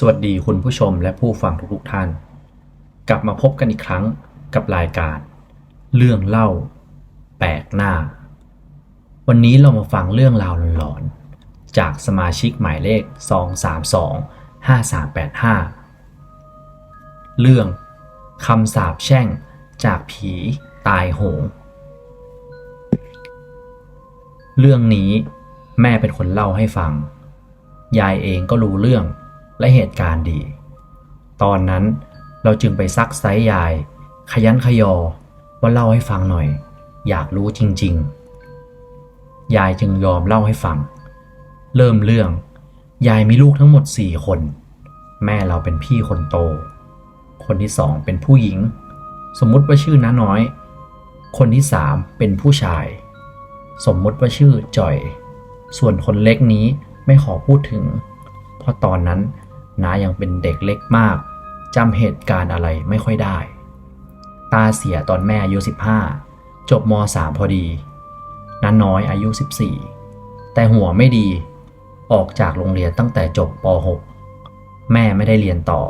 สวัสดีคุณผู้ชมและผู้ฟังทุกๆท่าน กลับมาพบกันอีกครั้งกับรายการ เรื่องเล่า แปลกหน้า วันนี้เรามาฟังเรื่องราวหลอนๆจากสมาชิกหมายเลข 232 5385 เรื่องคำสาปแช่งจากผีตายโหง เรื่องนี้แม่เป็นคนเล่าให้ฟัง ยายเองก็รู้เรื่อง และเหตุการณ์ดี ตอนนั้นเราจึงไปซักไซยาย ขยันขยอ ว่าเล่าให้ฟังหน่อย อยากรู้จริง ๆ ยายจึงยอมเล่าให้ฟัง เริ่มเรื่อง ยายมีลูกทั้งหมดสี่คน แม่เราเป็นพี่คนโต คนที่สองเป็นผู้หญิง สมมุติว่าชื่อน้าน้อย คนที่สามเป็นผู้ชาย สมมุติว่าชื่อจ่อย ส่วนคนเล็กนี้ไม่ขอพูดถึง เพราะตอนนั้น น้ายังเป็นเด็กเล็กมากจำเหตุการณ์อะไรไม่ค่อยได้ ตาเสียตอนแม่อายุ 15 จบม .3 พอดีน้าน้อยอายุ 14 แต่หัวไม่ดี ออกจากโรงเรียนตั้งแต่จบป .6 แม่ไม่ได้เรียนต่อ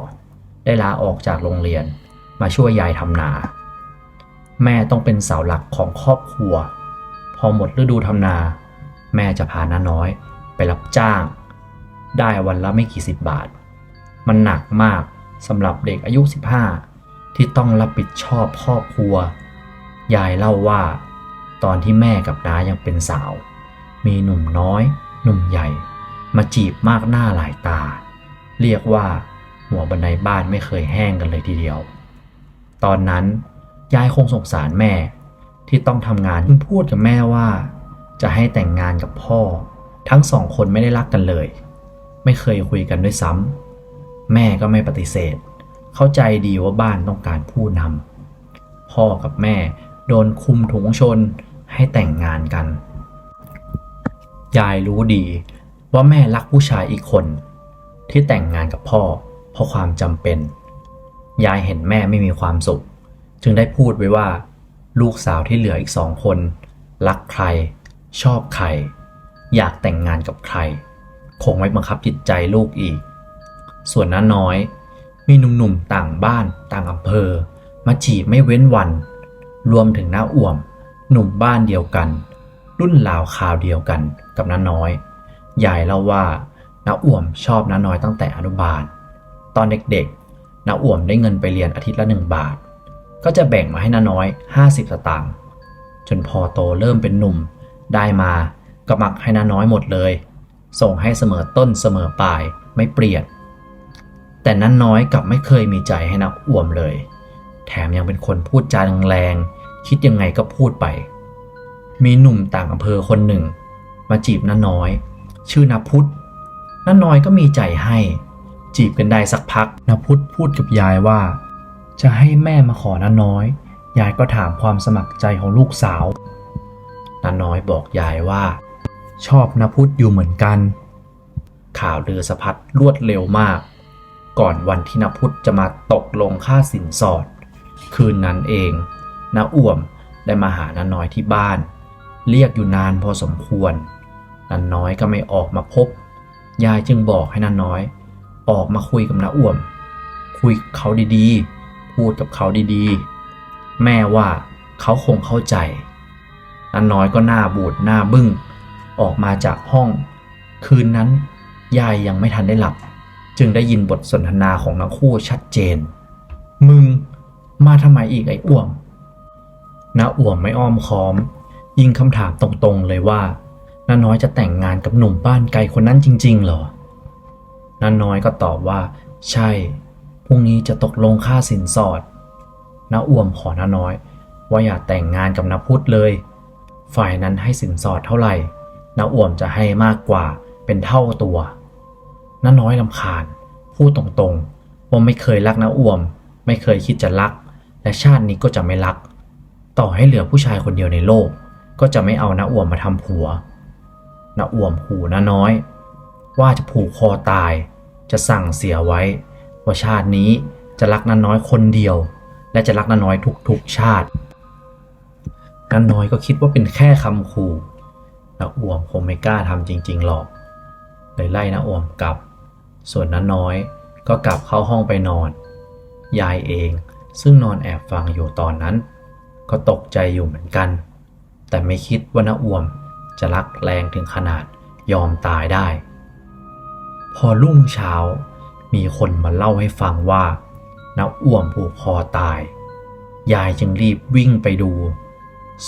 ได้ลาออกจากโรงเรียนมาช่วยยายทำนา แม่ต้องเป็นเสาหลักของครอบครัว พอหมดฤดูทำนา แม่จะพาน้าน้อยไปรับจ้าง ได้วันละไม่กี่สิบบาท มันหนักมากสำหรับเด็กอายุ 15 ที่ต้องรับผิดชอบครอบครัว ยายเล่าว่า ตอนที่แม่กับน้ายังเป็นสาว มีหนุ่มน้อย หนุ่มใหญ่ มาจีบมากหน้าหลายตา เรียกว่าหัวบันไดบ้านไม่เคยแห้งกันเลยทีเดียว ตอนนั้นยายคงสงสารแม่ที่ต้องทำงานจึงพูดกับแม่ว่า จะให้แต่งงานกับพ่อ ทั้งสองคนไม่ได้รักกันเลย ไม่เคยคุยกันด้วยซ้ำ แม่ก็ไม่ปฏิเสธ เข้าใจดีว่าบ้านต้องการผู้นำพ่อกับแม่โดนคุมถุงชนให้แต่งงานกัน ยายรู้ดีว่าแม่รักผู้ชายอีกคน ที่แต่งงานกับพ่อเพราะความจำเป็น ยายเห็นแม่ไม่มีความสุข จึงได้พูดไว้ว่า ลูกสาวที่เหลืออีกสองคน รักใคร ชอบใคร อยากแต่งงานกับใคร คงไม่บังคับจิตใจลูกอีก ส่วนน้าน้อย มีหนุ่มๆต่างบ้านต่างอำเภอ มาจีบไม่เว้นวัน รวมถึงน้าอ่วม หนุ่มบ้านเดียวกัน รุ่นราวคราวเดียวกันกับน้าน้อยยายเล่าว่าน้าอ่วมชอบน้าน้อยตั้งแต่อนุบาล ตอนเด็กๆน้าอ่วมได้เงินไปเรียนอาทิตย์ละหนึ่งบาท ก็จะแบ่งมาให้น้าน้อย 50 สตางค์จนพอโตเริ่มเป็นหนุ่ม ได้มาก็มักให้น้าน้อยหมดเลย ส่งให้เสมอต้นเสมอปลายไม่เปลี่ยน แต่นั้นน้อยกลับไม่เคยมีใจให้นักอ่วมเลย แถมยังเป็นคนพูดจาแรงๆคิดยังไงก็พูดไป มีหนุ่มต่างอำเภอคนหนึ่ง มาจีบน้าน้อย ชื่อนาพุทธน้าน้อยก็มีใจให้ จีบกันได้สักพักนาพุทธพูดกับยายว่า จะให้แม่มาขอน้าน้อย ยายก็ถามความสมัครใจของลูกสาวน้าน้อยบอกยายว่า ชอบนาพุทธอยู่เหมือนกัน ข่าวลือสะพัดรวดเร็วมาก ก่อนวันที่นพุทธจะมาตกลงค่าสินสอด คืนนั้นเองนาอ่วมได้มาหาน้าน้อยที่บ้าน เรียกอยู่นานพอสมควรน้าน้อยก็ไม่ออกมาพบ ยายจึงบอกให้น้าน้อย ออกมาคุยกับน้าอ่วม คุยกับเขาดีๆ พูดกับเขาดีๆ แม่ว่าเขาคงเข้าใจน้าน้อยก็หน้าบูดหน้าบึ้ง ออกมาจากห้อง คืนนั้นยายยังไม่ทันได้หลับ จึงได้ยินบทสนทนาของทั้งคู่ชัดเจน มึงมาทำไมอีกไอ้อ้วมน้าอ่วมไม่อ้อมค้อม ยิงคำถามตรงๆเลยว่าน้าน้อยจะแต่งงานกับหนุ่มบ้านไกลคนนั้นจริง ๆ เหรอน้าน้อยก็ตอบว่า ใช่ พรุ่งนี้จะตกลงค่าสินสอดน้าอ่วมขอน้าน้อย ว่าอย่าแต่งงานกับน้าพุทธเลย ฝ่ายนั้นให้สินสอดเท่าไหร่น้าอ่วมจะให้มากกว่าเป็นเท่าตัวน้าน้อยลำคาญ พูดตรงๆ ว่าไม่เคยรักน้าอ่วม ไม่เคยคิดจะรัก และชาตินี้ก็จะไม่รัก ต่อให้เหลือผู้ชายคนเดียวในโลก ก็จะไม่เอาน้าอ่วมมาทำผัวน้าอ่วมขู่น้าน้อย ว่าจะผูกคอตาย จะสั่งเสียไว้ ว่าชาตินี้จะรักน้าน้อยคนเดียว และจะรักน้าน้อยทุกๆชาติน้าน้อยก็คิดว่าเป็นแค่คำขู่น้าอ่วมคงไม่กล้าทำจริง ๆ หรอกเลยไล่น้าอ่วมกลับ ส่วนน้าน้อยก็กลับเข้าห้องไปนอน ยายเองซึ่งนอนแอบฟังอยู่ตอนนั้น ก็ตกใจอยู่เหมือนกัน แต่ไม่คิดว่าน้าอ่วมจะรักแรงถึงขนาดยอมตายได้ พอรุ่งเช้ามีคนมาเล่าให้ฟังว่าน้าอ่วมผูกคอตาย ยายจึงรีบวิ่งไปดู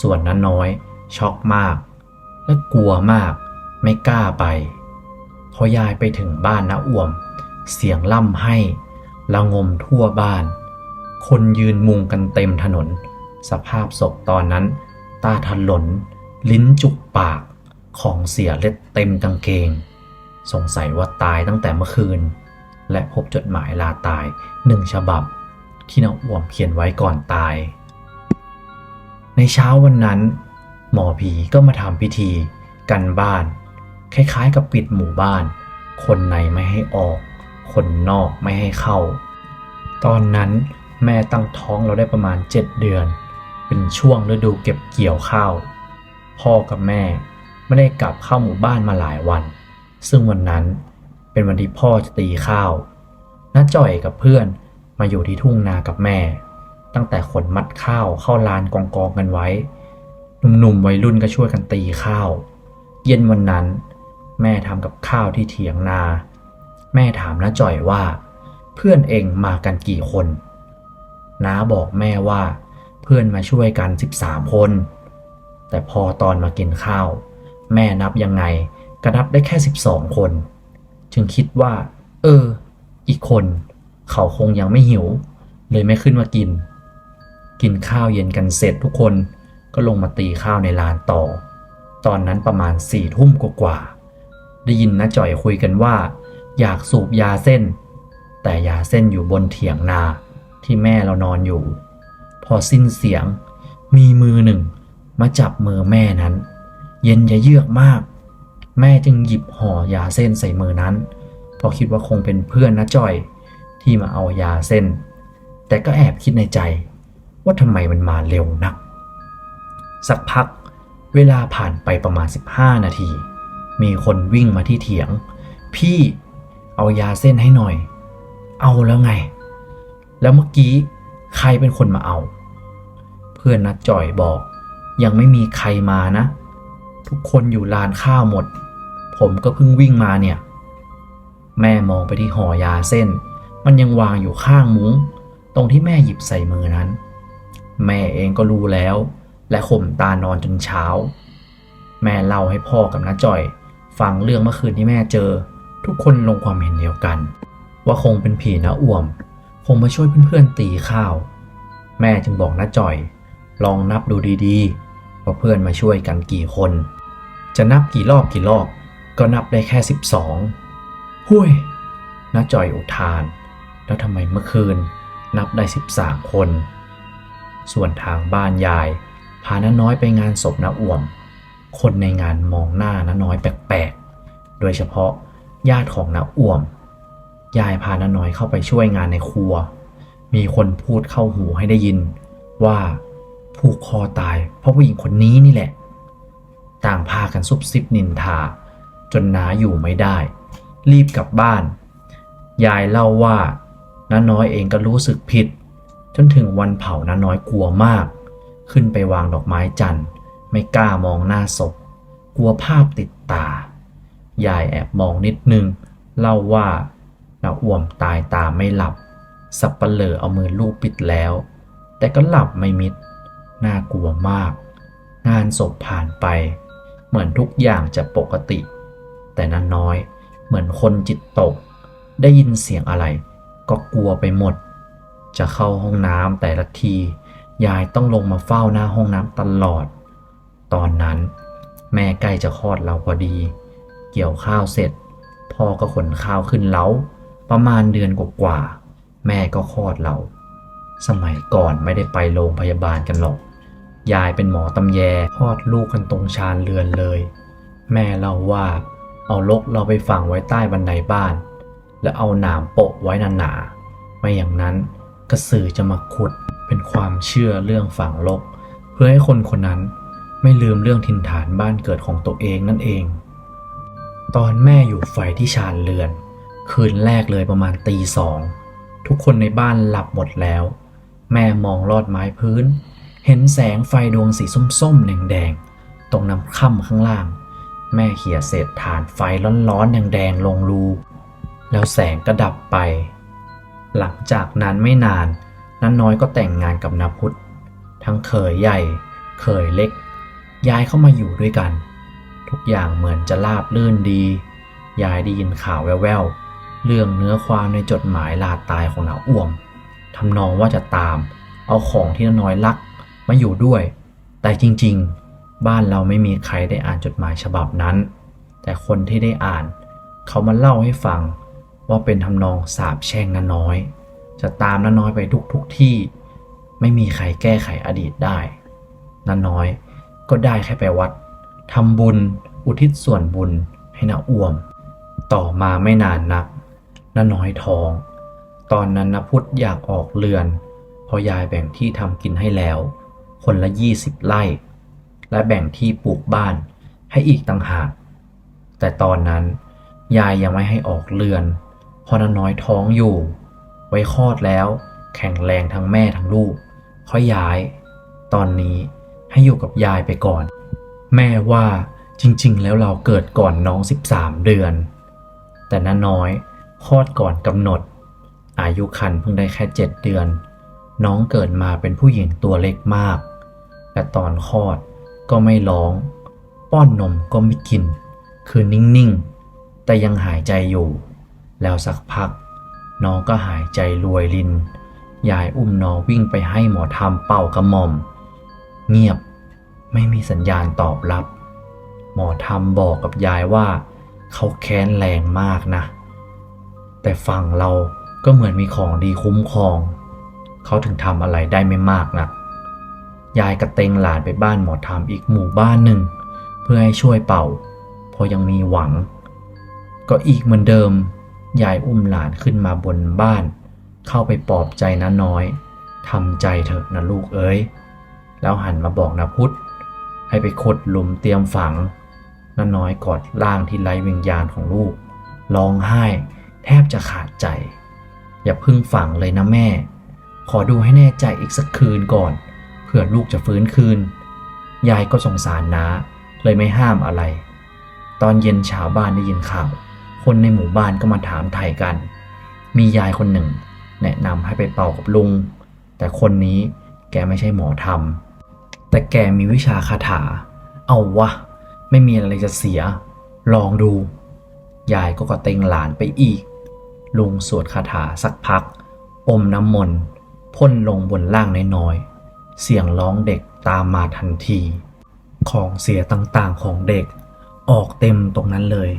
ส่วนน้าน้อย ช็อกมาก และกลัวมากไม่กล้าไป พอยายไปถึงบ้านนาอ่วม เสียงล่ำให้ละงมทั่วบ้าน คนยืนมุงกันเต็มถนน สภาพศพตอนนั้น ตาถลน ลิ้นจุกปาก ของเสียเล็ดเต็มกางเกง สงสัยว่าตายตั้งแต่เมื่อคืน และพบจดหมายลาตายหนึ่งฉบับ ที่นาอ่วมเขียนไว้ก่อนตาย ในเช้าวันนั้น หมอผีก็มาทำพิธี กันบ้าน คล้ายๆ กับปิดหมู่บ้าน คนในไม่ให้ออก คนนอกไม่ให้เข้า ตอนนั้นแม่ตั้งท้องเราได้ประมาณ 7 เดือน เป็นช่วงฤดูเก็บเกี่ยวข้าว พ่อกับแม่ไม่ได้กลับเข้าหมู่บ้านมาหลายวัน ซึ่งวันนั้นเป็นวันที่พ่อจะตีข้าวน้าจ่อยกับเพื่อนมาอยู่ที่ทุ่งนากับแม่ ตั้งแต่ขนมัดข้าวเข้าลานกองกองกันไว้ หนุ่มๆวัยรุ่นก็ช่วยกันตีข้าว เย็นวันนั้น แม่ทำกับข้าวที่เถียงนา แม่ถามน้าจ่อยว่า เพื่อนเองมากันกี่คน น้าบอกแม่ว่า เพื่อนมาช่วยกัน 13 คน แต่พอตอนมากินข้าว แม่นับยังไงก็นับได้แค่ 12 คน จึงคิดว่า เออ อีกคน เขาคงยังไม่หิว เลยไม่ขึ้นมากิน กินข้าวเย็นกันเสร็จทุกคนก็ลงมาตีข้าวในลานต่อ ตอนนั้นประมาณสี่ทุ่มกว่าๆ ได้ยินน้าจ่อยคุยกันว่า อยากสูบยาเส้น แต่ยาเส้นอยู่บนเถียงนาที่แม่เรานอนอยู่ พอสิ้นเสียง มีมือหนึ่ง มาจับมือแม่นั้น เย็นยะเยือกมาก แม่จึงหยิบห่อยาเส้นใส่มือนั้นเพราะคิดว่าคงเป็นเพื่อนน้าจ่อยที่มาเอายาเส้น แต่ก็แอบคิดในใจ ว่าทำไมมันมาเร็วนัก สักพักเวลาผ่านไปประมาณ 15 นาที มีคนวิ่งมาที่เถียง พี่เอายาเส้นให้หน่อย เอาแล้วไง แล้วเมื่อกี้ใครเป็นคนมาเอา เพื่อนนัดจ่อยบอก ยังไม่มีใครมานะ ทุกคนอยู่ลานข้าวหมด ผมก็เพิ่งวิ่งมาเนี่ย แม่มองไปที่ห่อยาเส้น มันยังวางอยู่ข้างมุ้ง ตรงที่แม่หยิบใส่มือนั้น แม่เองก็รู้แล้ว และข่มตานอนจนเช้า แม่เล่าให้พ่อกับน้าจ่อย ฟังเรื่องเมื่อคืนที่แม่เจอ ทุกคนลงความเห็นเดียวกัน ว่าคงเป็นผีน้าอ่วม คงมาช่วยเพื่อนๆตีข้าว แม่จึงบอกน้าจ่อย ลองนับดูดีๆว่าเพื่อนมาช่วยกันกี่คน จะนับกี่รอบกี่รอบก็นับได้แค่ 12หุ้ยน้าจ่อยอุทาน แล้วทำไมเมื่อคืนนับได้ 13 คน ส่วนทางบ้านยาย พาน้าน้อยไปงานศพน้าอ่วม คนในงานมองหน้าน้าน้อยแปลกๆ โดยเฉพาะญาติของน้าอ่วม ยายพาน้าน้อยเข้าไปช่วยงานในครัว มีคนพูดเข้าหูให้ได้ยิน ว่าผูกคอตายเพราะผู้หญิงคนนี้นี่แหละ ต่างพากันซุบซิบนินทา จนน้าอยู่ไม่ได้ รีบกลับบ้าน ยายเล่าว่าน้าน้อยเองก็รู้สึกผิด จนถึงวันเผาน้าน้อยกลัวมาก ขึ้นไปวางดอกไม้จันทร์ ไม่กล้ามองหน้าศพ กลัวภาพติดตา ยายแอบมองนิดนึง เล่าว่าน้าอ้วมตายตาไม่หลับ สับปะเลอเอามือลูบปิดแล้ว แต่ก็หลับไม่มิด น่ากลัวมาก งานศพผ่านไป เหมือนทุกอย่างจะปกติ แต่นั้นน้อย เหมือนคนจิตตก ได้ยินเสียงอะไร ก็กลัวไปหมด จะเข้าห้องน้ำแต่ละที ยายต้องลงมาเฝ้าหน้าห้องน้ำตลอด ตอนนั้น แม่ใกล้จะคลอดเราพอดี เกี่ยวข้าวเสร็จ พ่อก็ขนข้าวขึ้นเล้า ประมาณเดือนกว่าๆแม่ก็คลอดเรา สมัยก่อนไม่ได้ไปโรงพยาบาลกันหรอก ยายเป็นหมอตำแยคลอดลูกกันตรงชานเรือนเลย แม่เล่าว่า เอาลกเราไปฝังไว้ใต้บันไดบ้าน แล้วเอาหนามโปะไว้หนาๆไม่อย่างนั้นกระสือจะมาขุดเป็นความเชื่อเรื่องฝังลก เพื่อให้คนคนนั้น ไม่ลืมเรื่องถิ่นฐานบ้านเกิดของตัวเองนั่นเอง ตอนแม่อยู่ไฟที่ชานเรือน คืนแรกเลยประมาณตีสอง ทุกคนในบ้านหลับหมดแล้ว แม่มองลอดไม้พื้น เห็นแสงไฟดวงสีส้มๆแดงๆตรงน้ำค่ำข้างล่าง แม่เขี่ยเศษถ่านไฟร้อนๆแดงๆลงรูแล้วแสงก็ดับไป หลังจากนั้นไม่นาน นั้นน้อยก็แต่งงานกับนาพุทธ ทั้งเขยใหญ่ เขยเล็ก ย้ายเข้ามาอยู่ด้วยกัน ทุกอย่างเหมือนจะราบลื่นดี ยายได้ยินข่าวแว่วๆ เรื่องเนื้อความในจดหมายลาตายของนาอ้วมทำนองว่าจะตาม เอาของที่น้าน้อยรักมาอยู่ด้วย แต่จริงๆ บ้านเราไม่มีใครได้อ่านจดหมายฉบับนั้น แต่คนที่ได้อ่าน เขามาเล่าให้ฟังว่าเป็นทำนองสาบแช่งน้าน้อย จะตามน้าน้อยไปทุกทุกที่ ไม่มีใครแก้ไขอดีตได้น้าน้อย ก็ได้แค่ไปวัดทำบุญ อุทิศส่วนบุญให้น้าอ้วม ต่อมาไม่นานนักน้าน้อยท้อง ตอนนั้นนาพุทธอยากออกเรือนเพอยายแบ่งที่ทำกินให้แล้ว คนละ20ไร่ และแบ่งที่ปลูกบ้านให้อีกต่างหาก แต่ตอนนั้น ยายยังไม่ให้ออกเรือนเพราะน้าน้อยท้องอยู่ ไว้คลอดแล้ว แข็งแรงทั้งแม่ทั้งลูกค่อยย้าย ตอนนี้ ให้อยู่กับยายไปก่อน แม่ว่าจริงๆ แล้วเราเกิดก่อนน้อง 13 เดือน แต่น้าน้อยคลอดก่อนกำหนด อายุคันเพิ่งได้แค่ 7 เดือน น้องเกิดมาเป็นผู้หญิงตัวเล็กมากและตอนคลอดก็ไม่ร้อง ป้อนนมก็ไม่กิน คือนิ่งๆ แต่ยังหายใจอยู่ แล้วสักพัก น้องก็หายใจรวยลิน ยายอุ้มน้องวิ่งไปให้หมอทำเป่ากระหม่อม เงียบ ไม่มีสัญญาณตอบรับ หมอทำบอกกับยายว่า เขาแค้นแรงมากนะ แต่ฝั่งเราก็เหมือนมีของดีคุ้มครอง เขาถึงทำอะไรได้ไม่มากนะัก ยายกระเตงหลานไปบ้านหมอทำอีกหมู่บ้านหนึ่ง เพื่อให้ช่วยเป่าเพราะยังมีหวัง ก็อีกเหมือนเดิม ยายอุ้มหลานขึ้นมาบนบ้าน เข้าไปปลอบใจน้าน้อยทำใจเถอะนะลูกเอ้ย แล้วหันมาบอกนะพุทธให้ไปขดหลุมเตรียมฝังน้าน้อยกอดร่างที่ไร้วิญญาณของลูกร้องไห้ แทบจะขาดใจ อย่าพึ่งฝังเลยนะแม่ ขอดูให้แน่ใจอีกสักคืนก่อนเผื่อลูกจะฟื้นคืน ยายก็สงสารน้าเลยไม่ห้ามอะไร ตอนเย็นชาวบ้านได้ยินข่าว คนในหมู่บ้านก็มาถามไถ่กัน มียายคนหนึ่ง แนะนำให้ไปเป่ากับลุง แต่คนนี้แกไม่ใช่หมอธรรม แต่แกมีวิชาคาถา เอาวะ ไม่มีอะไรจะเสีย ลองดู ยายก็กระเตงหลานไปอีก ลุงสวดคาถาสักพัก อมน้ำมนต์พ่นลงบนล่างน้อยๆ เสียงร้องเด็กตามมาทันที ของเสียต่างๆของเด็ก ออกเต็มตรงนั้นเลย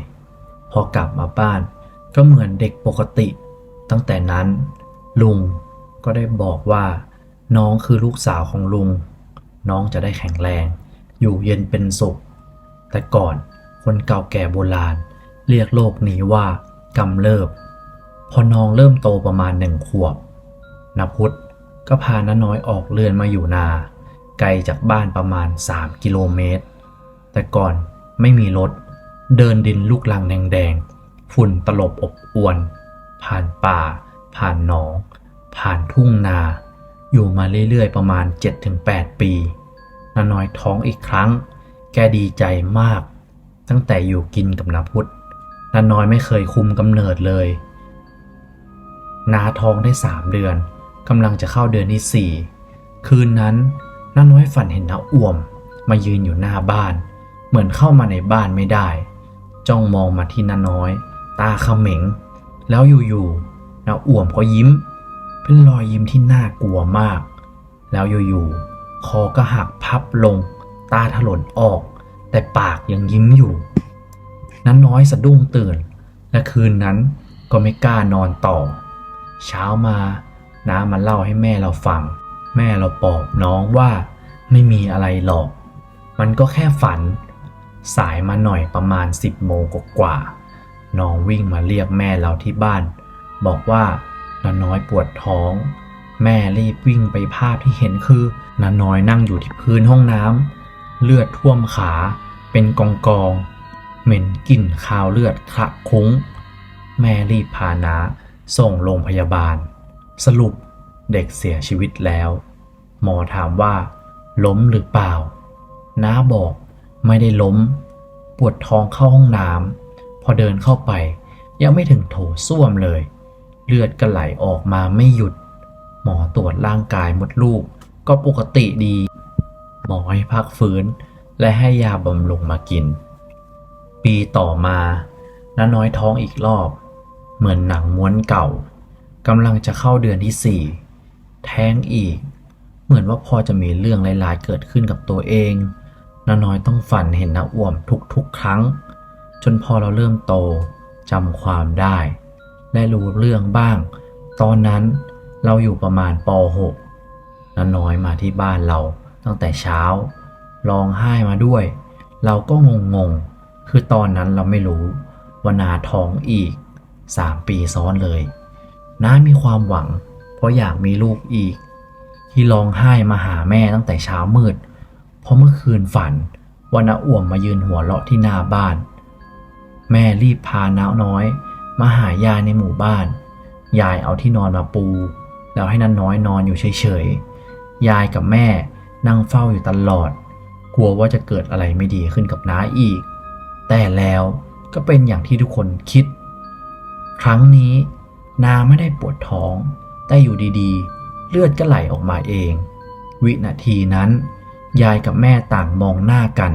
พอกลับมาบ้านก็เหมือนเด็กปกติ ตั้งแต่นั้น ลุงก็ได้บอกว่า น้องคือลูกสาวของลุง น้องจะได้แข็งแรง อยู่เย็นเป็นสุข แต่ก่อนคนเก่าแก่โบราณ เรียกโรคนี้ว่ากำเริบ พอน้องเริ่มโตประมาณหนึ่งขวบนพุทธก็พาน้าน้อยออกเรือนมาอยู่นา ไกลจากบ้านประมาณ 3 กิโลเมตร แต่ก่อนไม่มีรถ เดินดินลูกลังแดงๆ ฝุ่นตลบอบอวน ผ่านป่า ผ่านหนอง ผ่านทุ่งนา อยู่มาเรื่อยๆ ประมาณ 7-8 ปีน้าน้อยท้องอีกครั้ง แกดีใจมาก ตั้งแต่อยู่กินกับนาพุทธน้าน้อยไม่เคยคุมกำเนิดเลย นาท้องได้สามเดือนกำลังจะเข้าเดือนที่สี่คืนนั้นน้าน้อยฝันเห็นน้าอ้วม มายืนอยู่หน้าบ้าน เหมือนเข้ามาในบ้านไม่ได้ จ้องมองมาที่น้าน้อย ตาเขม็ง แล้วอยู่ๆน้าอ้วมก็ยิ้ม เป็นรอยยิ้มที่น่ากลัวมาก แล้วอยู่ๆ คอก็หักพับลง ตาถลนออก แต่ปากยังยิ้มอยู่น้าน้อยสะดุ้งตื่น และคืนนั้นก็ไม่กล้านอนต่อ เช้ามา น้ามาเล่าให้แม่เราฟัง แม่เราปลอบน้องว่าไม่มีอะไรหรอก มันก็แค่ฝัน สายมาหน่อยประมาณ10โมงกว่าๆน้องวิ่งมาเรียกแม่เราที่บ้าน บอกว่า น้าน้อยปวดท้อง แม่รีบวิ่งไปภาพที่เห็นคือน้าน้อยนั่งอยู่ที่พื้นห้องน้ำเลือดท่วมขาเป็นกองกองเหม็นกลิ่นคาวเลือดคละคุ้ง แม่รีบพาน้าส่งโรงพยาบาล สรุปเด็กเสียชีวิตแล้ว หมอถามว่า ล้มหรือเปล่า น้าบอกไม่ได้ล้ม ปวดท้องเข้าห้องน้ำพอเดินเข้าไปยังไม่ถึงโถส้วมเลย เลือดก็ไหลออกมาไม่หยุด หมอตรวจร่างกายมดลูก ก็ปกติดี หมอให้พักฟื้น และให้ยาบำรุงมากิน ปีต่อมาน้าน้อยท้องอีกรอบ เหมือนหนังม้วนเก่ากำลังจะเข้าเดือนที่สี่แท้งอีก เหมือนว่าพอจะมีเรื่องร้ายๆเกิดขึ้นกับตัวเองน้าน้อยต้องฝันเห็นน้าอ้วมทุกๆครั้ง จนพอเราเริ่มโตจำความได้ และรู้เรื่องบ้าง ตอนนั้นเราอยู่ประมาณป .6 น้าน้อยมาที่บ้านเราตั้งแต่เช้าร้องไห้มาด้วย เราก็งงๆคือตอนนั้นเราไม่รู้ว่านาท้องอีก3ปีซ้อนเลย น้ามีความหวัง เพราะอยากมีลูกอีก ที่ร้องไห้มาหาแม่ตั้งแต่เช้ามืด เพราะเมื่อคืนฝันว่าน้าอ่วมมายืนหัวเราะที่หน้าบ้าน แม่รีบพาน้าน้อย มาหายายในหมู่บ้าน ยายเอาที่นอนมาปู แล้วให้น้าน้อยนอนอยู่เฉยๆ ยายกับแม่นั่งเฝ้าอยู่ตลอด กลัวว่าจะเกิดอะไรไม่ดีขึ้นกับน้าอีก แต่แล้วก็เป็นอย่างที่ทุกคนคิด ครั้งนี้นาไม่ได้ปวดท้อง แต่อยู่ดีๆ เลือดก็ไหลออกมาเอง วินาทีนั้น ยายกับแม่ต่างมองหน้ากัน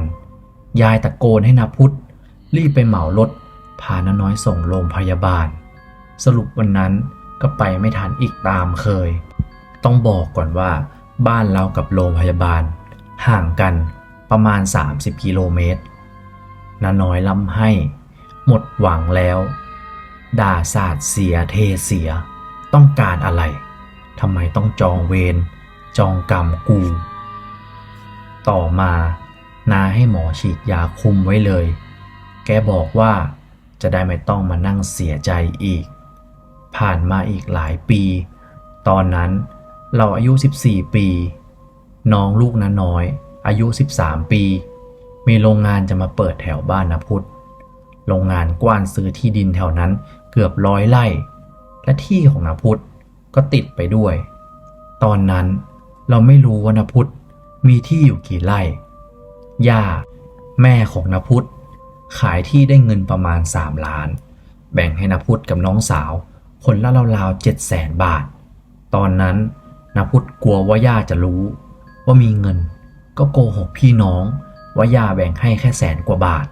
ยายตะโกนให้นาพุทธรีบไปเหมารถ พาน้าน้อยส่งโรงพยาบาล สรุปวันนั้นก็ไปไม่ทันอีกตามเคย ต้องบอกก่อนว่า บ้านเรากับโรงพยาบาล ห่างกันประมาณ 30 กิโลเมตรน้าน้อยล้ำให้ หมดหวังแล้ว ด่าสาดเสียเทเสีย ต้องการอะไรทำไมต้องจองเวรจองกรรมกู ต่อมา นาให้หมอฉีดยาคุมไว้เลย แกบอกว่า จะได้ไม่ต้องมานั่งเสียใจอีก ผ่านมาอีกหลายปี ตอนนั้นเราอายุ 14 ปี น้องลูกน้าน้อย อายุ 13 ปี มีโรงงานจะมาเปิดแถวบ้านนะพุทธโรงงานกว้านซื้อที่ดินแถวนั้นเกือบร้อยไร่ และที่ของนพุทธก็ติดไปด้วย ตอนนั้นเราไม่รู้ว่านพุทธมีที่อยู่กี่ไร่ ย่า แม่ของนพุทธ ขายที่ได้เงินประมาณ 3 ล้าน แบ่งให้นพุทธกับน้องสาว คนละราวๆเจ็ดแสนบาท ตอนนั้นนพุทธกลัวว่าย่าจะรู้ ว่ามีเงิน ก็โกหกพี่น้อง ว่าย่าแบ่งให้แค่แสนกว่าบาท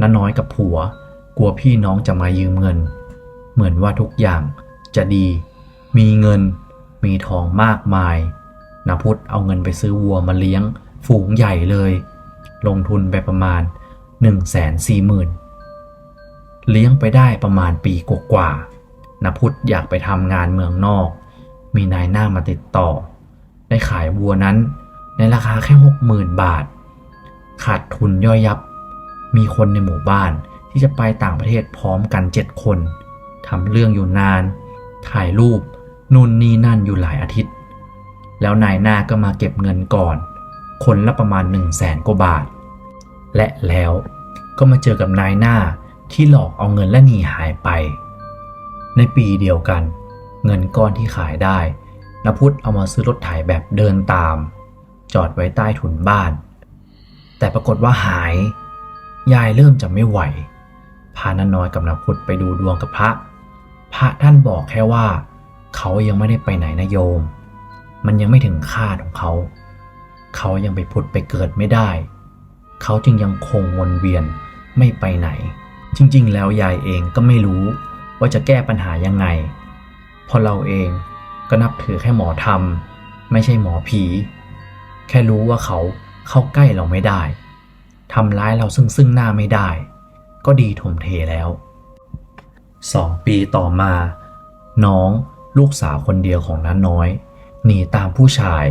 น้าน้อยกับผัว กลัวพี่น้องจะมายืมเงิน เหมือนว่าทุกอย่างจะดี มีเงิน มีทองมากมายนพุทธเอาเงินไปซื้อวัวมาเลี้ยง ฝูงใหญ่เลย ลงทุนไปประมาณ 1นึ่งแสนสี่หมื่นเลี้ยงไปได้ประมาณปีกว่าๆนาพุทธอยากไปทำงานเมืองนอก มีนายหน้ามาติดต่อ ได้ขายวัวนั้นในราคาแค่หกหมื่นบาท ขาดทุนย่อยยับ มีคนในหมู่บ้านที่จะไปต่างประเทศพร้อมกันเจ็ดคนทำเรื่องอยู่นาน ถ่ายรูปนู่นนี่นั่นอยู่หลายอาทิตย์ แล้วนายหน้าก็มาเก็บเงินก่อน คนละประมาณ1นึ่งแสนกว่าบาท และแล้ว ก็มาเจอกับนายหน้าที่หลอกเอาเงินและหนีหายไป ในปีเดียวกัน เงินก้อนที่ขายได้นพุทธเอามาซื้อรถไถแบบเดินตาม จอดไว้ใต้ถุนบ้าน แต่ปรากฏว่าหาย ยายเริ่มจะไม่ไหว พานาน้อยกับนพุทธไปดูดวงกับพระ พระท่านบอกแค่ว่า เขายังไม่ได้ไปไหนนะโยม มันยังไม่ถึงคาดของเขา เขายังไปพุทธไปเกิดไม่ได้ เขาจึงยังคงวนเวียน ไม่ไปไหน จริง ๆ แล้วยายเองก็ไม่รู้ว่าจะแก้ปัญหายังไง เพราะเราเองก็นับถือแค่หมอธรรม ไม่ใช่หมอผี แค่รู้ว่าเขาเข้าใกล้เราไม่ได้ทำร้ายเราซึ่งซึ่งหน้าไม่ได้ ก็ดีถมเทแล้วสองปีต่อมา น้องลูกสาวคนเดียวของน้าน้อย หนีตามผู้ชาย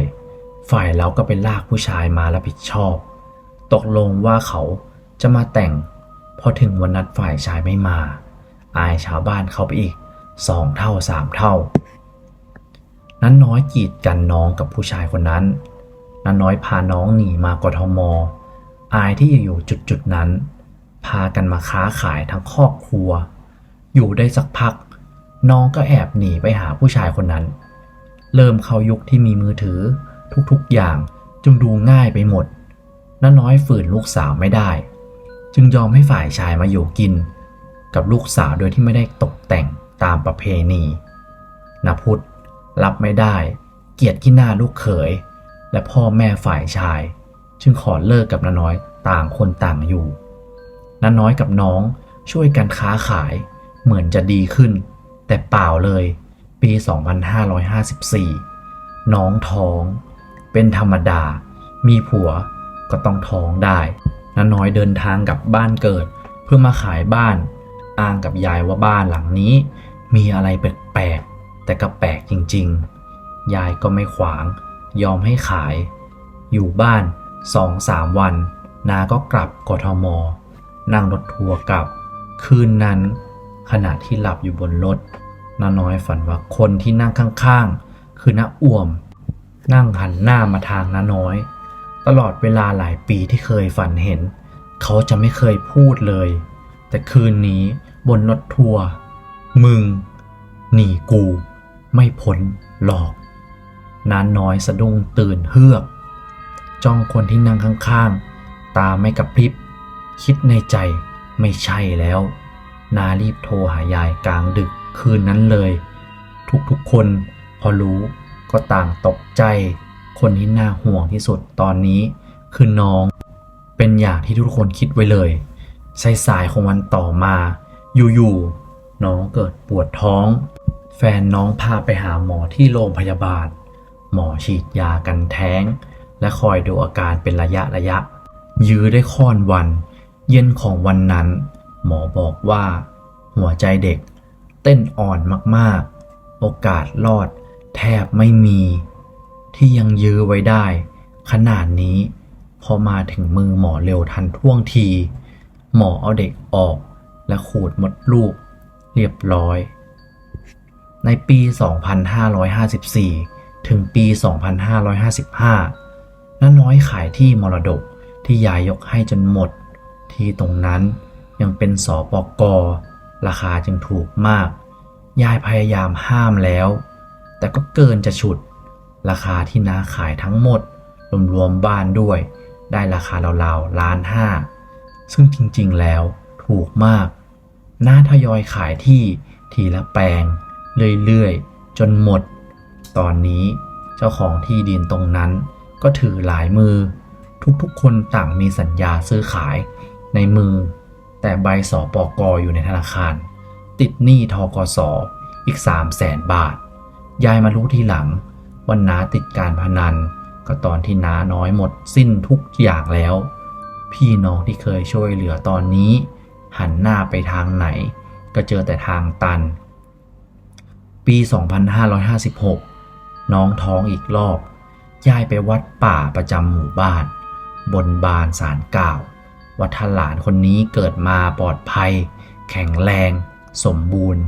ฝ่ายเราก็ไปลากผู้ชายมารับผิดชอบ ตกลงว่าเขาจะมาแต่ง พอถึงวันนัดฝ่ายชายไม่มา อายชาวบ้านเขาไปอีกสองเท่าสามเท่า นั้นน้อยกีดกันน้องกับผู้ชายคนนั้น นั้นน้อยพาน้องหนีมากทมอายที่อยู่จุดจุดนั้น พากันมาค้าขายทั้งครอบครัว อยู่ได้สักพัก น้องก็แอบหนีไปหาผู้ชายคนนั้น เริ่มเข้ายุคที่มีมือถือทุกๆอย่างจึงดูง่ายไปหมดน้าน้อยฝืนลูกสาวไม่ได้ จึงยอมให้ฝ่ายชายมาอยู่กิน กับลูกสาวโดยที่ไม่ได้ตกแต่งตามประเพณีนพุทธรับไม่ได้ เกลียดที่หน้าลูกเขย และพ่อแม่ฝ่ายชาย จึงขอเลิกกับน้าน้อยต่างคนต่างอยู่น้าน้อยกับน้องช่วยกันค้าขาย เหมือนจะดีขึ้น แต่เปล่าเลย ปี 2554 น้องท้อง เป็นธรรมดา มีผัวก็ต้องท้องได้ น้าน้อยเดินทางกลับบ้านเกิด เพื่อมาขายบ้าน อ้างกับยายว่าบ้านหลังนี้ มีอะไรแปลกๆแต่ก็แปลกจริง ๆ ยายก็ไม่ขวาง ยอมให้ขาย อยู่บ้านสองสามวัน นาก็กลับกทม นั่งรถทัวร์กลับ คืนนั้น ขณะที่หลับอยู่บนรถน้าน้อยฝันว่าคนที่นั่งข้างๆ คือน้าอ้วม นั่งหันหน้ามาทางน้าน้อย ตลอดเวลาหลายปีที่เคยฝันเห็น เขาจะไม่เคยพูดเลย แต่คืนนี้บนรถทัวร์มึง หนีกู ไม่พ้นหลอกน้าน้อยสะดุ้งตื่นเฮือกจ้องคนที่นั่งข้างๆ ตาไม่กระพริบ คิดในใจไม่ใช่แล้ว นารีบโทรหายายกลางดึกคืนนั้นเลย ทุกๆคนพอรู้ก็ต่างตกใจ คนที่น่าห่วงที่สุดตอนนี้คือน้องเป็นอย่างที่ทุกคนคิดไว้เลยสายๆของวันต่อมา อยู่ๆน้องเกิดปวดท้อง แฟนน้องพาไปหาหมอที่โรงพยาบาล หมอฉีดยากันแท้ง และคอยดูอาการเป็นระยะระยะ ยื้อได้ค่อนวัน เย็นของวันนั้น หมอบอกว่า หัวใจเด็ก เต้นอ่อนมากๆ โอกาสรอดแทบไม่มี ที่ยังยื้อไว้ได้ ขนาดนี้ พอมาถึงมือหมอเร็วทันท่วงที หมอเอาเด็กออก และขูดมดลูก เรียบร้อย ในปี 2554 ถึงปี 2555น้าน้อยขายที่มรดกที่ยายยกให้จนหมด ที่ตรงนั้นยังเป็นสอปกราคาจึงถูกมาก ยายพยายามห้ามแล้ว แต่ก็เกินจะฉุด ราคาที่น้าขายทั้งหมด รวมๆบ้านด้วย ได้ราคาราวๆล้านห้าซึ่งจริงๆแล้วถูกมากน้าทยอยขายที่ทีละแปลง เรื่อยๆ จนหมด ตอนนี้เจ้าของที่ดินตรงนั้น ก็ถือหลายมือ ทุกๆ คนต่างมีสัญญาซื้อขายในมือ แต่ใบสอปอกออยู่ในธนาคาร ติดหนี้ทกสอีก3 0 0แสนบาท ยายมารู้ทีหลัง ว่าน้าติดการพนัน ก็ตอนที่น้าน้อยหมดสิ้นทุกอย่างแล้ว พี่น้องที่เคยช่วยเหลือตอนนี้ หันหน้าไปทางไหน ก็เจอแต่ทางตัน ปี 2556 น้องท้องอีกรอบยายไปวัดป่าประจำหมู่บ้าน บนบานสารกล่าวว่าถ้าหลานคนนี้เกิดมาปลอดภัย แข็งแรง สมบูรณ์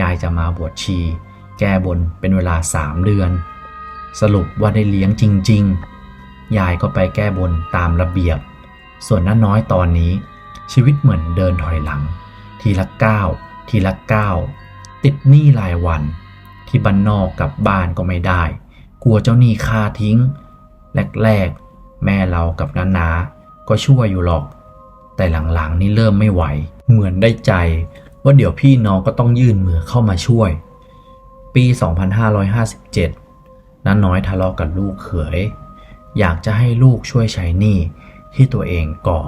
ยายจะมาบวชชี แก้บนเป็นเวลาสามเดือน สรุปว่าได้เลี้ยงจริง ๆ ยายก็ไปแก้บนตามระเบียบ ส่วนน้าน้อยตอนนี้ ชีวิตเหมือนเดินถอยหลัง ทีละก้าวทีละก้าวติดหนี้รายวัน ที่บ้านนอกกับบ้านก็ไม่ได้ กลัวเจ้าหนี้ฆ่าทิ้ง แรกๆ แม่เรากับน้านาก็ช่วยอยู่หรอก แต่หลังๆนี่เริ่มไม่ไหว เหมือนได้ใจ ว่าเดี๋ยวพี่น้องก็ต้องยื่นมือเข้ามาช่วย ปี 2557 น้าน้อยทะเลาะกับลูกเขย อยากจะให้ลูกช่วยใช้หนี้ที่ตัวเองก่อ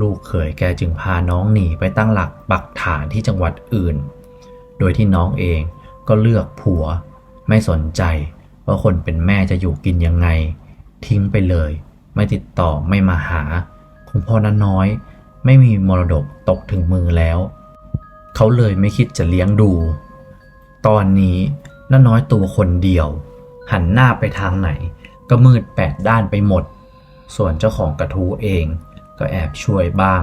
ลูกเขยแกจึงพาน้องหนีไปตั้งหลักปักฐานที่จังหวัดอื่น โดยที่น้องเองก็เลือกผัว ไม่สนใจว่าคนเป็นแม่จะอยู่กินยังไง ทิ้งไปเลย ไม่ติดต่อไม่มาหาคุณพ่อน้าน้อย ไม่มีมรดกตกถึงมือแล้ว เขาเลยไม่คิดจะเลี้ยงดู ตอนนี้น้าน้อยตัวคนเดียว หันหน้าไปทางไหน ก็มืดแปดด้านไปหมด ส่วนเจ้าของกระทู้เอง ก็แอบช่วยบ้าง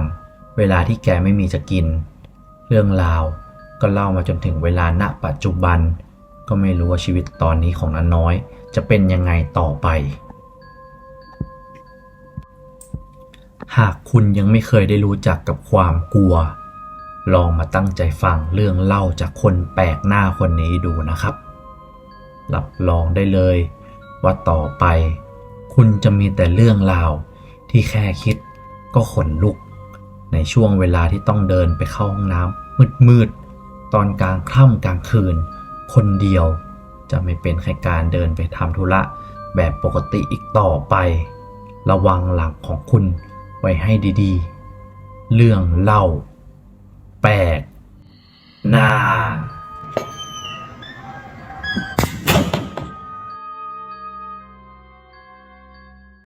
เวลาที่แกไม่มีจะกิน เรื่องราวก็เล่ามาจนถึงเวลาณปัจจุบัน ก็ไม่รู้ว่าชีวิตตอนนี้ของน้าน้อย จะเป็นยังไงต่อไป หากคุณยังไม่เคยได้รู้จักกับความกลัว ลองมาตั้งใจฟังเรื่องเล่าจากคนแปลกหน้าคนนี้ดูนะครับ รับรองได้เลย ว่าต่อไป คุณจะมีแต่เรื่องราวที่แค่คิดก็ขนลุก ในช่วงเวลาที่ต้องเดินไปเข้าห้องน้ำมืดๆ ตอนกลางค่ำกลางคืน คนเดียวจะไม่เป็นแค่การเดินไปทำธุระแบบปกติอีกต่อไป ระวังหลังของคุณไว้ให้ดีๆ เรื่องเล่า แปลกหน้า